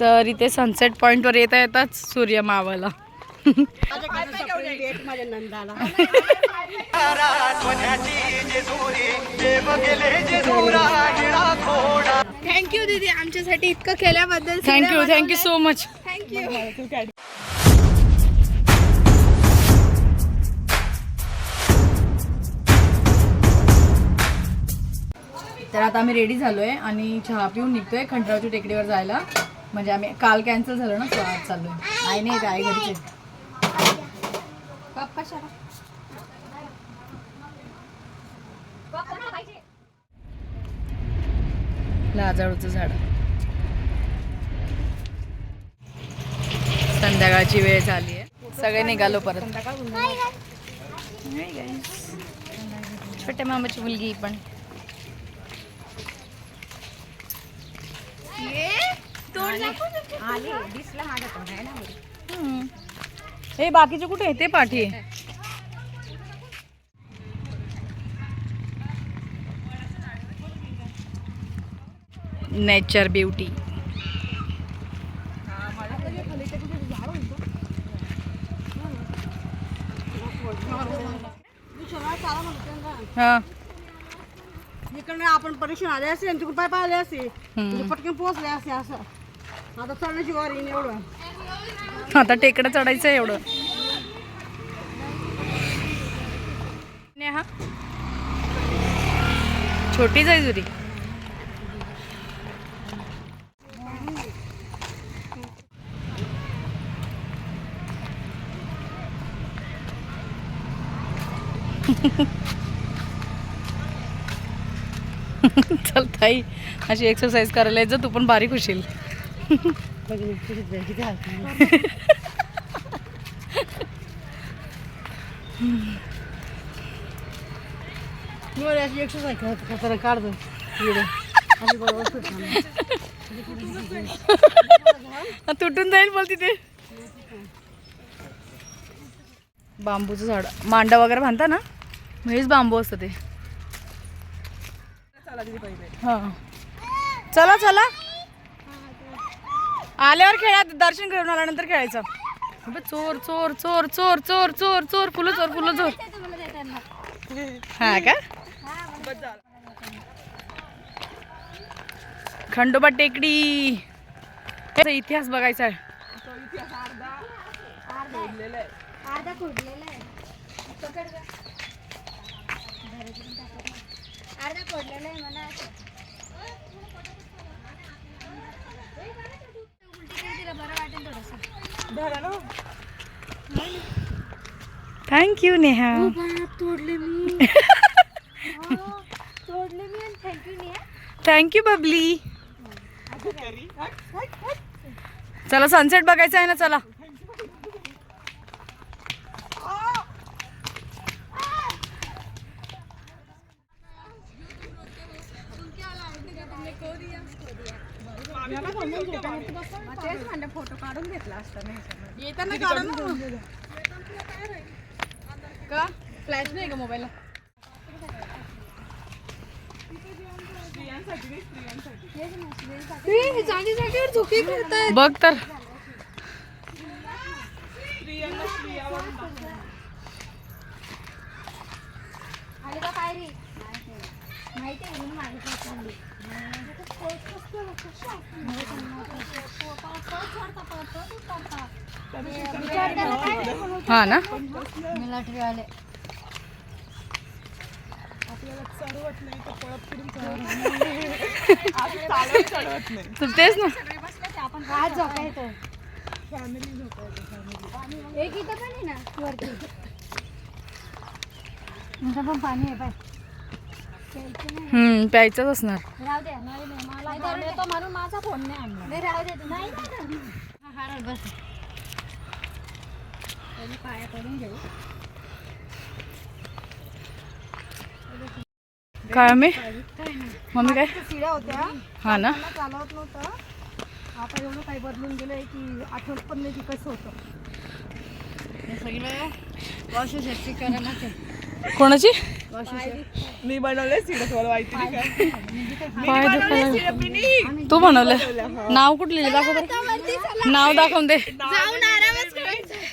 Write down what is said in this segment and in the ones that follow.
तर इथे सनसेट पॉईंटवर येता येताच सूर्य नंदाला थँक्यू दीदी. आमच्यासाठी इतकं केल्याबद्दल thank you thank you so much thank you तर आता आम्ही रेडी झालोय आणि चहा पिऊन निघतोय खंडरावच्या टेकडीवर जायला. म्हणजे आम्ही काल कॅन्सल झालं ना आज चाललोय. आई नाही काय घरीच आहे. लाजाळूचं झाड. संध्याकाळची वेळ झाली आहे. सगळे निघालो परत. छोट्या मामाची मुलगी पण हम्म. हे बाकीचे कुठे आहे ते पाठी? नेचर ब्युटी हा. इकडनं आपण परीक्षण आले असे आणि तिकडे पाय पाहिले असे. म्हणजे पटकन पोहोचले असे असं. आता चढण्याची एवढं. आता टेकडं चढायचं आहे एवढं. नेहा. छोटीच आहे तुरी चल ताई अशी एक्सरसाइज करायला यायचं तू पण बारीक होशील. एक्सरसाइज करत करत काढतो व्हिडिओ अशी बरोबर तुटून जाईल बोल तिथे. बांबूचं झाड. मांडा वगैरे बांधता ना? मग हेच बांबू असतं ते. हा. चला चला. आल्यावर खेळा दर्शन करून आल्यानंतर खेळायचं. चोर चोर चोर चोर चोर चोर चोर फुलं चोर फुलं चोर. हा का? खंडोबा टेकडी. याचा इतिहास बघायचा आहे. अर्धा खोडलेला आहे अर्धा खोडलेला आहे म्हणा उलटी केली तिला बरं वाटेल थोडंसं. Thank you Neha. तोडले मी. तोडले मी आणि थँक्यू नाही. थँक्यू बबली चला सनसेट बघायचा आहे ना चला. येताना काढा ना का? फ्लॅश नाही का मोबाईलला? जागी जागेवर झोके करताय बघ तर. आली का काय रे माहिती आहे हा ना? मिलिटरी वाले तर तेच ना. आज झोपायचं एक इथं पण आहे ना वरती. इथं पण पाणी आहे पाय हम्म प्यायचंच असणार. राहू द्या नाही नाही मला फोन येतो म्हणून माझा फोन नाही आणला. नाही राहू दे नाही नाही, नाही हा बस. पहिले पाया पडून घेऊ. काय मी मम्मी काय? शिड्या होत्या. हा ना. चालवत नव्हतं. आता एवढं काही बदलून गेलंय की आठवत पण नाही की कसं होतं. हे सगळं वॉश शेती करायलाच आहे. कोणाची? मी बनवले तू बनवलं नाव कुठले दाखव बरं. नाव दाखवून दे.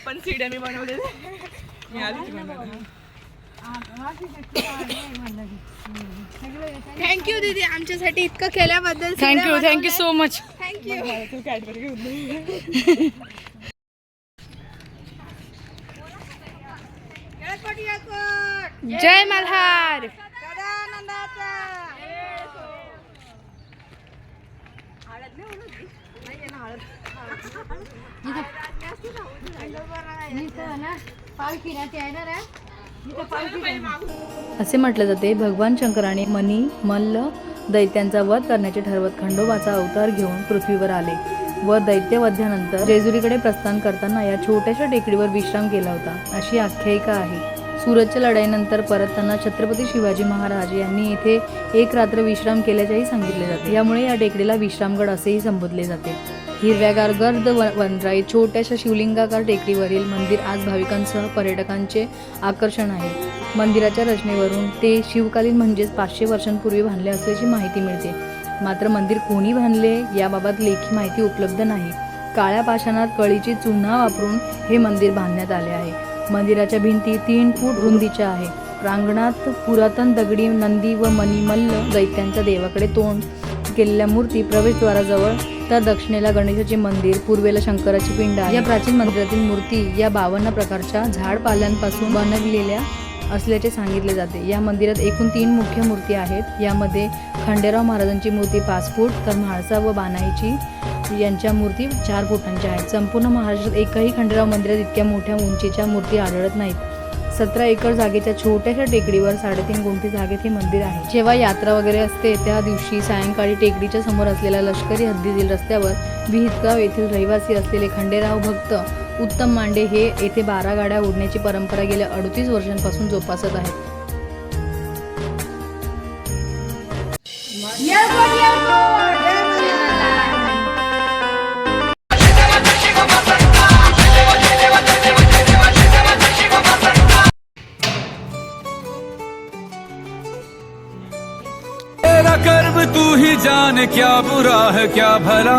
पण सिड्या मी बनवले. थँक्यू दीदी. आमच्यासाठी इतकं केल्याबद्दल thank you thank you so much Tu Cadbury घेऊन जय मल्हार. असे म्हटले जाते भगवान शंकराने मनी मल्ल दैत्यांचा वध करण्याचे ठरवत खंडोबाचा अवतार घेऊन पृथ्वीवर आले. व दैत्यवध्यानंतर जेजुरीकडे प्रस्थान करताना या छोट्याशा टेकडीवर विश्राम केला होता. अशी आख्यायिका आहे. सुरतच्या लढाईनंतर परतताना छत्रपती शिवाजी महाराज यांनी येथे एक रात्र विश्राम केल्याचेही सांगितले जाते. यामुळे या टेकडीला विश्रामगड असेही संबोधले जाते. हिरव्यागार गर्द व- वनराई छोट्याशा शिवलिंगाकार टेकडीवरील मंदिर आज भाविकांसह पर्यटकांचे आकर्षण आहे. मंदिराच्या रचनेवरून ते शिवकालीन म्हणजेच पाचशे वर्षांपूर्वी बांधले असल्याची माहिती मिळते. मात्र मंदिर कोणी बांधले याबाबत लेखी माहिती उपलब्ध नाही. काळ्या पाषाणात कळीची चुन्हा वापरून हे मंदिर बांधण्यात आले आहे. मंदिराच्या भिंती तीन फूट रुंदीच्या आहे प्रांगणात पुरातन दगडी नंदी व मणिमल्ल दैत्यांच्या देवाकडे तोंड केलेल्या मूर्ती प्रवेशद्वाराजवळ तर दक्षिणेला गणेशाचे मंदिर पूर्वेला शंकराची पिंड या प्राचीन मंदिरातील मूर्ती या बावन्न प्रकारच्या झाडपाल्यांपासून बनवलेल्या असल्याचे सांगितले जाते. या मंदिरात एकूण तीन मुख्य मूर्ती आहेत. यामध्ये खंडेराव महाराजांची मूर्ती पाच फूट तर म्हाळसा व बानाईची यांच्या मूर्ती चार फुटांच्या आहेत. संपूर्ण महाराष्ट्रात एकही खंडेराव मंदिरात इतक्या मोठ्या उंचीच्या मूर्ती आढळत नाहीत. सतरा एकर जागेच्या छोट्याशा टेकडीवर साडेतीन गुंठी जागेत हे मंदिर आहे. जेव्हा यात्रा वगैरे असते त्या दिवशी सायंकाळी टेकडीच्या समोर असलेल्या लष्करी हद्दीतील रस्त्यावर विहितगाव येथील रहिवासी असलेले खंडेराव भक्त उत्तम मांडे हे येथे बारा गाड्या ओढण्याची परंपरा गेल्या अडतीस वर्षांपासून जोपासत आहेत. क्या बुरा है क्या भला?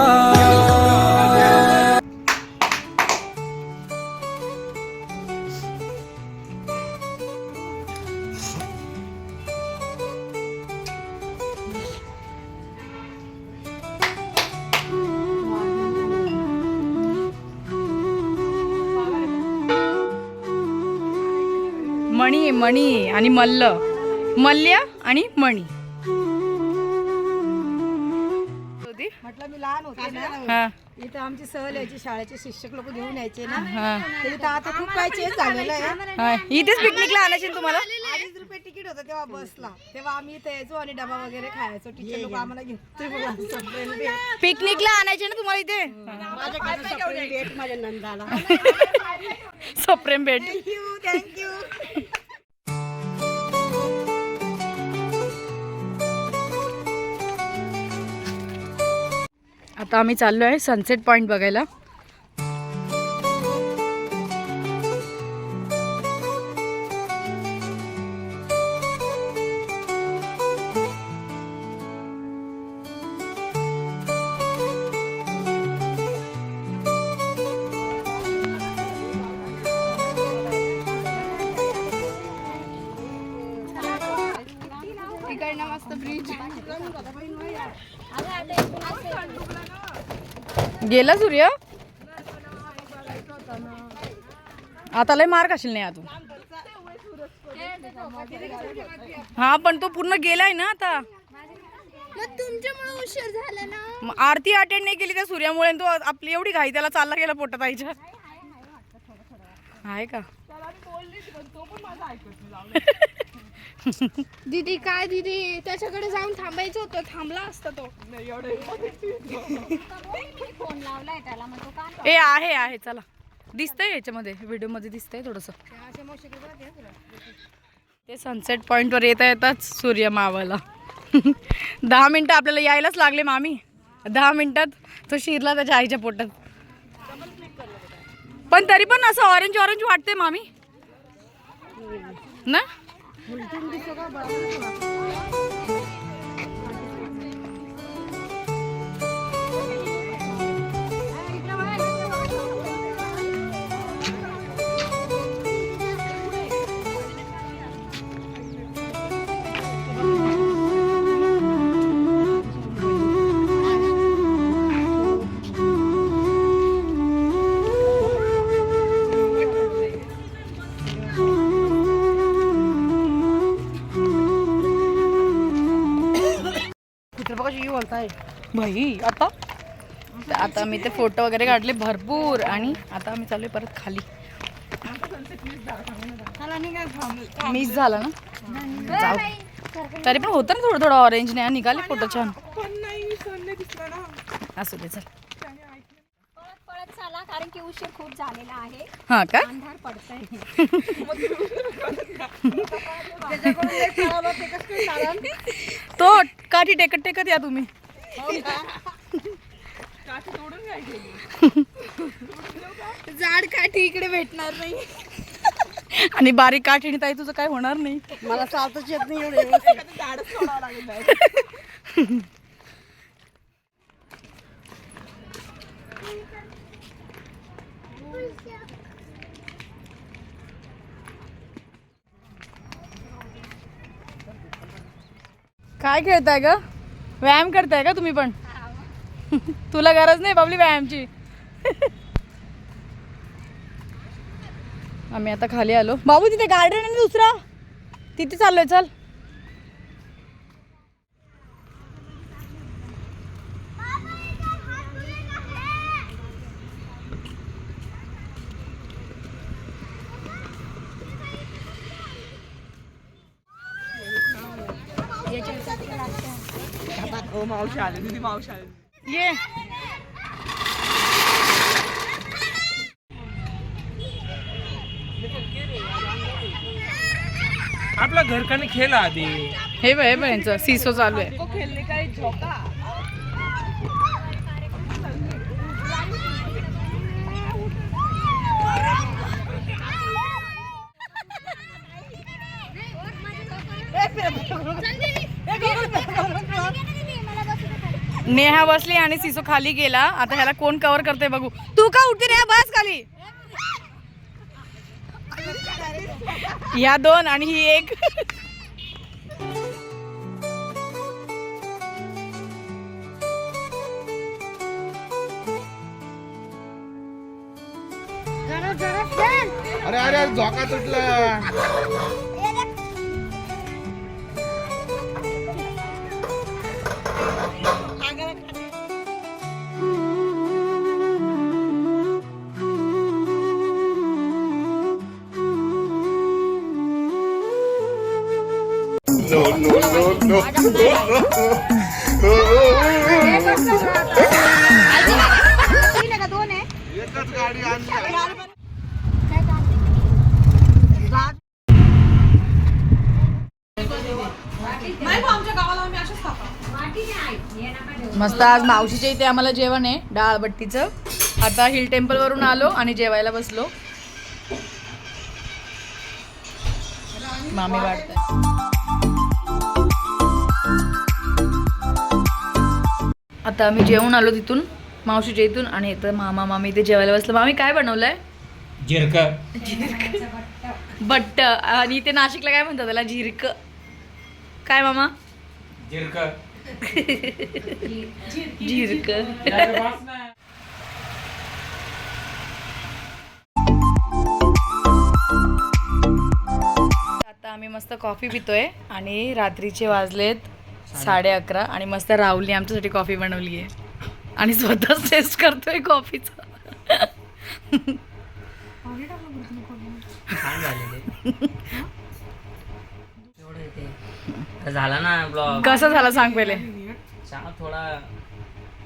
मणी मणी आणि मल्ल. मल्ल्या आणि मणी. म्हटलं मी लहान होते ना हा. इथं आमची सहल यायची शाळेचे शिक्षक लोक घेऊन यायचे ना. हा. तर इथं आता खूप चेंज झालेलं आहे. इथेच पिकनिकला आणायचे ना तुम्हाला? अडीच रुपये तिकीट होतं तेव्हा बसला. तेव्हा आम्ही इथं यायचो आणि डबा वगैरे खायचो. टीचर लोक आम्हाला घेतो पिकनिकला आणायचे ना तुम्हाला इथे? माझ्या नंदाला. सप्रेम भेट थँक्यू थँक्यू आता आम्ही चाललो आहे सनसेट पॉईंट बघायला. तिकडनं मस्त ब्रिज गेला सूर्य? आता लय मार्क असेल नाही अजून. हा पण तो पूर्ण गेलाय ना आता. तुमच्यामुळे उशीर झाला ना? आरती अटेंड नाही केली त्या सूर्यामुळे तो आपली एवढी घाई त्याला चालला गेला पोटात आईच्या. आहे का? दीदी काय दीदी? त्याच्याकडे जाऊन थांबायचं होतं थांबला असता तो. फोन लावलाय त्याला मग तो का ए आहे आहे चला. दिसतंय याच्यामध्ये व्हिडिओमध्ये दिसतंय थोडस. ते सनसेट पॉइंट वर येता येताच सूर्य मावळला दहा मिनिटं आपल्याला यायलाच लागले मामी. दहा मिनिटात तो शिरला त्याच्या आईच्या पोटात. पण तरी पण असं ऑरेंज ऑरेंज वाटते मामी. ना बोलताय? भाई आता? आता मी ते फोटो वगैरे काढले भरपूर आणि आता आम्ही चाललोय परत खाली. मिस झाला ना? जाऊ. तरी पण होतं ना थोडं थोडं ऑरेंज नाही निघाले फोटो छान. असू दे चल पळत पळत चाला कारण की उशीर खूप झालेला आहे. हा काय अंधार पडतंय. तो काठी टेकत टेकत या तुम्ही. काठी तोडून घ्यायची झाड काठी इकडे भेटणार नाही. आणि बारीक काठीने ताई तुझं काय होणार नाही? मला चालताच येत नाही एवढे काय खेळताय ग? व्यायाम करताय का तुम्ही पण? तुला गरज नाही बाबली व्यायामची. आम्ही आता खाली आलो. बाबू तिथे गार्डन आहे ना दुसरा? तिथे चाललोय चल. हो मावशी आली. दिदी मावशी आली. ये. आपला घर का नाही खेळा आधी. हे बघ हे बघ यांचं. सिसो चालू आहे. को खेलने का एक झोका? नेहा बसली आणि सिसो खाली गेला. आता ह्याला कोण कव्हर करते बघू. तू का उठते रे? बस खाली. या दोन आणि ही एक. अरे अरे झोका तुटला. मस्त आज मावशीच्या इथे आम्हाला जेवण आहे डाळ बट्टीचं. आता हिल टेम्पल वरून आलो आणि जेवायला बसलो. मामी वाटत आता आम्ही जेवून आलो तिथून मावशीच्या इथून आणि इथं मामा मामी इथे जेवायला बसलं. मामी काय बनवलंय? जिरक. बट्ट. आणि इथे नाशिकला काय म्हणतात त्याला? झिरक काय मामा? जिरक. झिरक आता आम्ही मस्त कॉफी पितोय आणि रात्रीचे वाजलेत. साडे अकरा आणि मस्त राहुलने आमच्यासाठी कॉफी बनवली आहे. आणि स्वतःच टेस्ट करतोय कॉफीचा. झाला ना ब्लॉग कसं झालं सांग पहिले. चहा थोडा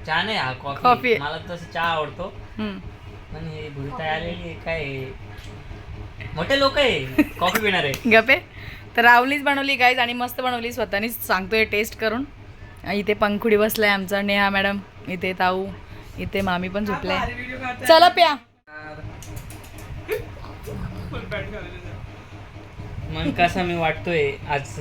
चहा नाही हा कॉफी. मला तसं चहा आवडतो. हम्म. पण हे भुरता आलेली काय? आहे? मोठे लोक आहे. कॉफी पिणार. आहे गपे तर रावलीच बनवली गाईज आणि मस्त बनवली. स्वतःनीच सांगतोय टेस्ट करून. इथे पंखुडी बसलाय आमचा नेहा मॅडम इथे ताऊ इथे मामी पण झोपलाय चला प्या. मन कसा मी वाटतोय आज